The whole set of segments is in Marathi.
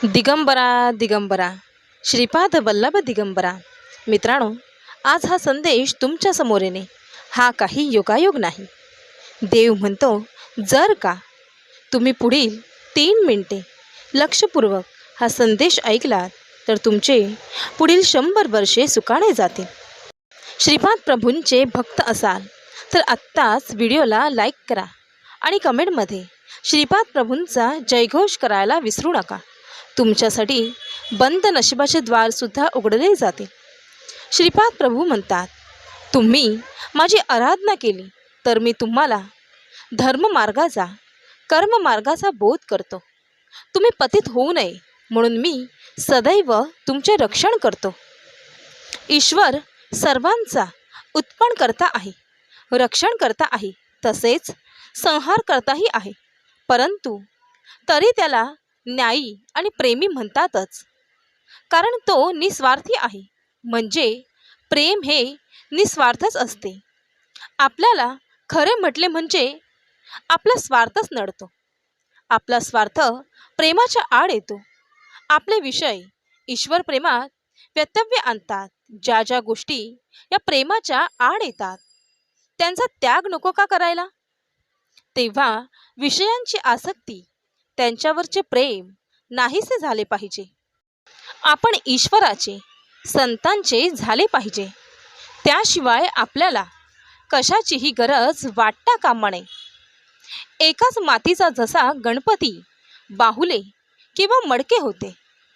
दिगंबरा दिगंबरा. श्रीपाद वल्लभ दिगंबरा. मित्रांनो आज हा संदेश तुमच्यासमोर येणे हा काही योगायोग नाही. देव म्हणतो जर का तुम्ही पुढील तीन मिनटे लक्षपूर्वक हा संदेश ऐकलात तर तुमचे पुढील शंभर वर्षे सुकाणे जातील. श्रीपाद प्रभूंचे भक्त असाल तर आत्ताच व्हिडिओला लाईक करा आणि कमेंटमध्ये श्रीपाद प्रभूंचा जयघोष करायला विसरू नका. तुमच्यासाठी बंद नशिबाचे द्वारसुद्धा उघडले जातील श्रीपाद प्रभू म्हणतात तुम्ही माझी आराधना केली तर मी तुम्हाला धर्ममार्गाचा कर्ममार्गाचा बोध करतो. तुम्ही पतित होऊ नये म्हणून मी सदैव तुमचे रक्षण करतो. ईश्वर सर्वांचा उत्पन्न करता आहे रक्षण करता आहे तसेच संहार करताही आहे. परंतु तरी त्याला न्यायी आणि प्रेमी म्हणतातच. कारण तो निस्वार्थी आहे. म्हणजे प्रेम हे निस्वार्थच असते. आपल्याला खरे म्हटले म्हणजे आपला स्वार्थच नडतो. आपला स्वार्थ प्रेमाच्या आड येतो. आपले विषय ईश्वर प्रेमात व्यतव्य आणतात. ज्या ज्या गोष्टी या प्रेमाच्या आड येतात त्यांचा त्याग नको का करायला? तेव्हा विषयांची आसक्ती त्यांच्यावरचे प्रेम नाहीसे झाले पाहिजे. आपण ईश्वराचे संतांचे झाले पाहिजे. त्याशिवाय आपल्याला कशाचीही गरज वाटता कामा नये. एकाच मातीचा जसा गणपती बाहुले किंवा मडके होते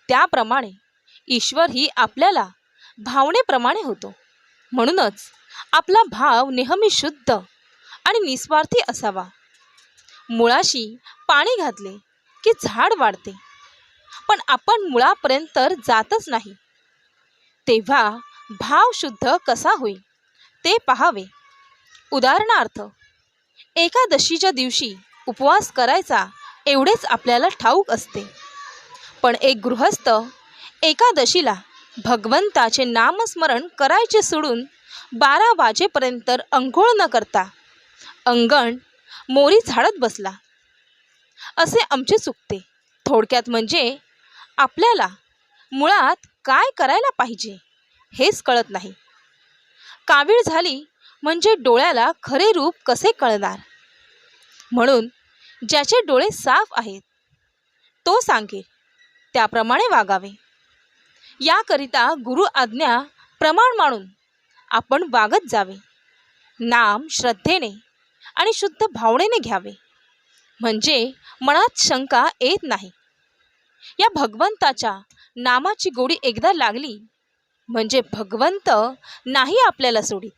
त्याप्रमाणे ईश्वर ही आपल्याला भावनेप्रमाणे होतो. म्हणूनच आपला भाव नेहमी शुद्ध आणि निस्वार्थी असावा. मुळाशी पाणी घातले की झाड वाढते. पण आपण मुळापर्यंत जातच नाही. तेव्हा भाव शुद्ध कसा होईल ते पहावे. उदाहरणार्थ एकादशीच्या दिवशी उपवास करायचा एवढेच आपल्याला ठाऊक असते. पण एक गृहस्थ एकादशीला भगवंताचे नामस्मरण करायचे सोडून बारा वाजेपर्यंत अंघोळ न करता अंगण मोरी झाडत बसला. असे आमचे चुकते. थोडक्यात म्हणजे आपल्याला मुळात काय करायला पाहिजे हेच कळत नाही. कावीळ झाली म्हणजे डोळ्याला खरे रूप कसे कळणार? म्हणून ज्याचे डोळे साफ आहेत तो सांगेल त्याप्रमाणे वागावे. याकरिता गुरु आज्ञा प्रमाण मानून आपण वागत जावे. नाम श्रद्धेने आणि शुद्ध भावनेने घ्यावे. म्हणजे मनात शंका येत नाही. या भगवंताच्या नामाची गोडी एकदा लागली म्हणजे भगवंत नाही आपल्याला सोडीत.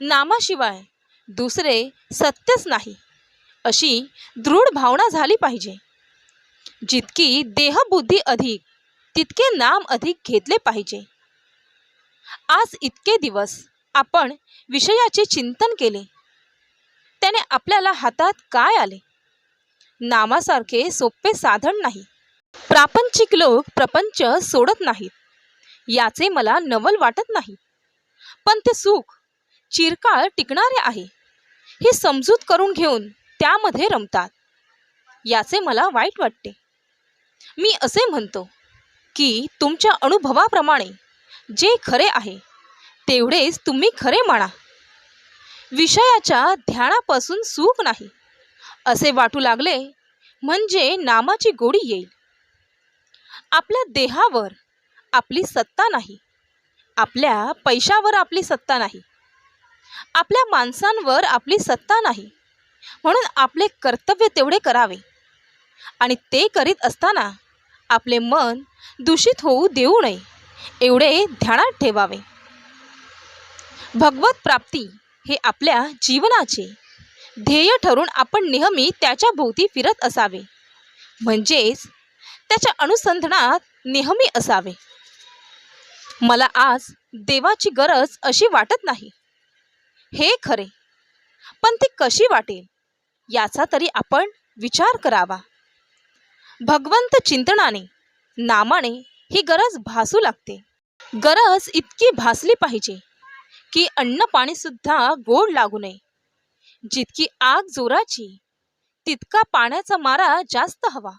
नामाशिवाय दुसरे सत्यच नाही अशी दृढ भावना झाली पाहिजे. जितकी देहबुद्धी अधिक तितके नाम अधिक घेतले पाहिजे. आज इतके दिवस आपण विषयाचे चिंतन केले त्याने आपल्याला हातात काय आले? नामासारखे सोपे साधन नाही. प्रापंचिक लोक प्रपंच सोडत नाहीत. याचे मला नवल वाटत नाही. पण ते सुख चिरकाळ टिकणारे आहे. ही समजूत करून घेऊन त्यामध्ये रमतात. याचे मला वाईट वाटते. मी असे म्हणतो की तुमच्या अनुभवाप्रमाणे जे खरे आहे तेवढेच तुम्ही खरे म्हणा विषयाच्या ध्यानापासून सुख नाही. असे वाटू लागले म्हणजे नामाची गोडी येईल. आपल्या देहावर आपली सत्ता नाही. आपल्या पैशावर आपली सत्ता नाही. आपल्या माणसांवर आपली सत्ता नाही. म्हणून आपले कर्तव्य तेवढे करावे. आणि ते करीत असताना आपले मन दूषित होऊ देऊ नये एवढे ध्यानात ठेवावे. भगवत प्राप्ती हे आपल्या जीवनाचे ध्येय ठरून आपण नेहमी त्याच्या भोवती फिरत असावे. म्हणजेच त्याच्या अनुसंधानात नेहमी असावे. मला आज देवाची गरज अशी वाटत नाही. हे खरे. पण ती कशी वाटेल याचा तरी आपण विचार करावा. भगवंत चिंतनाने नामाने ही गरज भासू लागते. गरज इतकी भासली पाहिजे की अन्न पाणी सुद्धा गोड लागू नये. जितकी आग जोराची तितका पाण्याचा मारा जास्त हवा.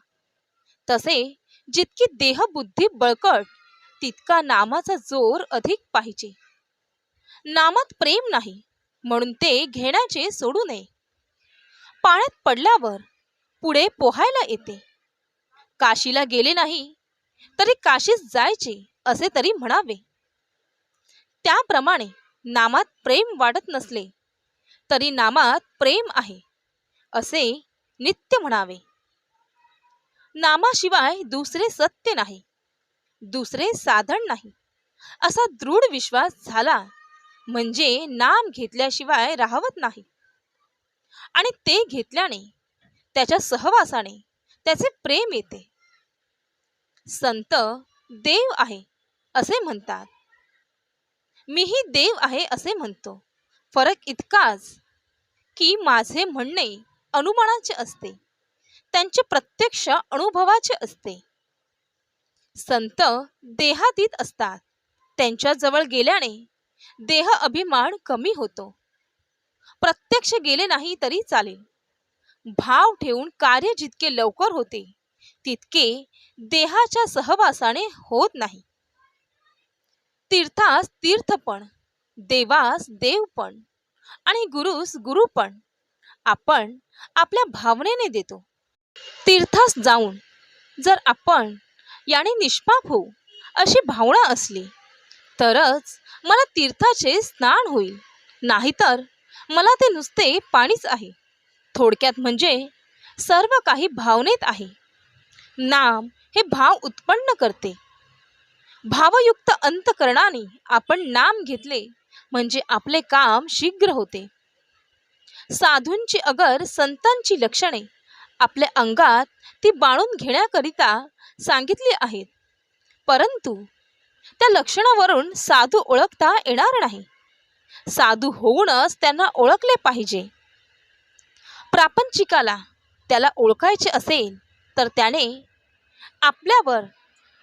तसे जितकी देहबुद्धी बळकट तितका नामाचा जोर अधिक पाहिजे. नामात प्रेम नाही म्हणून ते घेण्याचे सोडू नये. पाण्यात पडल्यावर पुढे पोहायला येते. काशीला गेले नाही तरी काशीस जायचे असे तरी म्हणावे. त्याप्रमाणे नामात प्रेम वाढत नसले तरी नामात प्रेम आहे असे नित्य म्हणावे. नामाशिवाय दुसरे सत्य नाही दुसरे साधन नाही असा दृढ विश्वास झाला म्हणजे नाम घेतल्याशिवाय राहवत नाही. आणि ते घेतल्याने त्याच्या सहवासाने त्याचे प्रेम येते. संत देव आहे असे म्हणतात. मीही देव आहे असे म्हणतो. फरक इतकाच की माझे म्हणणे अनुमानाचे असते. त्यांचे प्रत्यक्ष अनुभवाचे असते. संत देहातीत असतात. त्यांच्याजवळ गेल्याने देह अभिमान कमी होतो. प्रत्यक्ष गेले नाही तरी चालेल. भाव ठेवून कार्य जितके लवकर होते तितके देहाच्या सहवासाने होत नाही. तीर्थास तीर्थपण देवास देवपण आणि गुरुस गुरुपण आपण आपल्या भावनेने देतो. तीर्थास जाऊन जर आपण याने निष्पाप होऊ अशी भावना असली तरच मला तीर्थाचे स्नान होईल. नाहीतर मला ते नुसते पाणीच आहे. थोडक्यात म्हणजे सर्व काही भावनेत आहे. नाम हे भाव उत्पन्न करते. भावयुक्त अंतकरणाने आपण नाम घेतले म्हणजे आपले काम शीघ्र होते. साधूंची अगर संतांची लक्षणे आपल्या अंगात ती बाळून घेण्याकरिता सांगितली आहेत. परंतु त्या लक्षणावरून साधू ओळखता येणार नाही. साधू होऊनच त्यांना ओळखले पाहिजे. प्रापंचिकाला त्याला ओळखायचे असेल तर त्याने आपल्यावर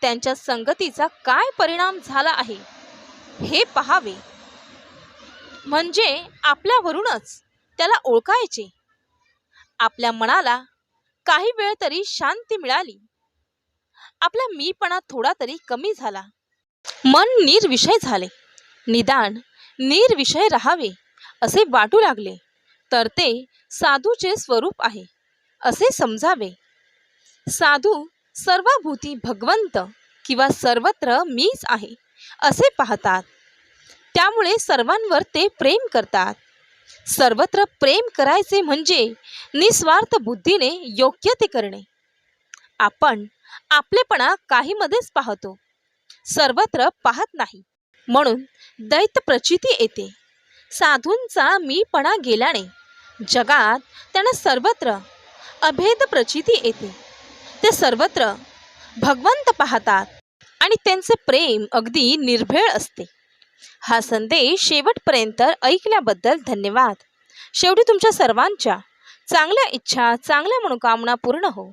त्यांच्या संगतीचा काय परिणाम झाला आहे हे पहावे. म्हणजे आपल्यावरूनच त्याला ओळखायचे. आपल्या मनाला काही वेळ तरी शांती मिळाली. आपला मीपणा थोडा तरी कमी झाला. मन निर्विषय झाले. निदान निर्विषय राहावे असे वाटू लागले. तर ते साधूचे स्वरूप आहे असे समजावे. साधू सर्वभूती भगवंत किंवा सर्वत्र मीच आहे असे पाहतात. त्यामुळे सर्वांवर ते प्रेम करतात. सर्वत्र प्रेम करायचे म्हणजे निस्वार्थ बुद्धीने योग्य ते करणे. आपण आपलेपणा काहीमध्येच पाहतो. सर्वत्र पाहत नाही. म्हणून दैत प्रचिती येते. साधूंचा मीपणा गेल्याने जगात त्यांना सर्वत्र अभेद प्रचिती येते. ते सर्वत्र भगवंत पाहतात आणि त्यांचे प्रेम अगदी निर्भेळ असते. हा संदेश शेवटपर्यंत ऐकल्याबद्दल धन्यवाद. शेवटी तुमच्या सर्वांच्या चांगल्या इच्छा चांगल्या मनोकामना पूर्ण हो.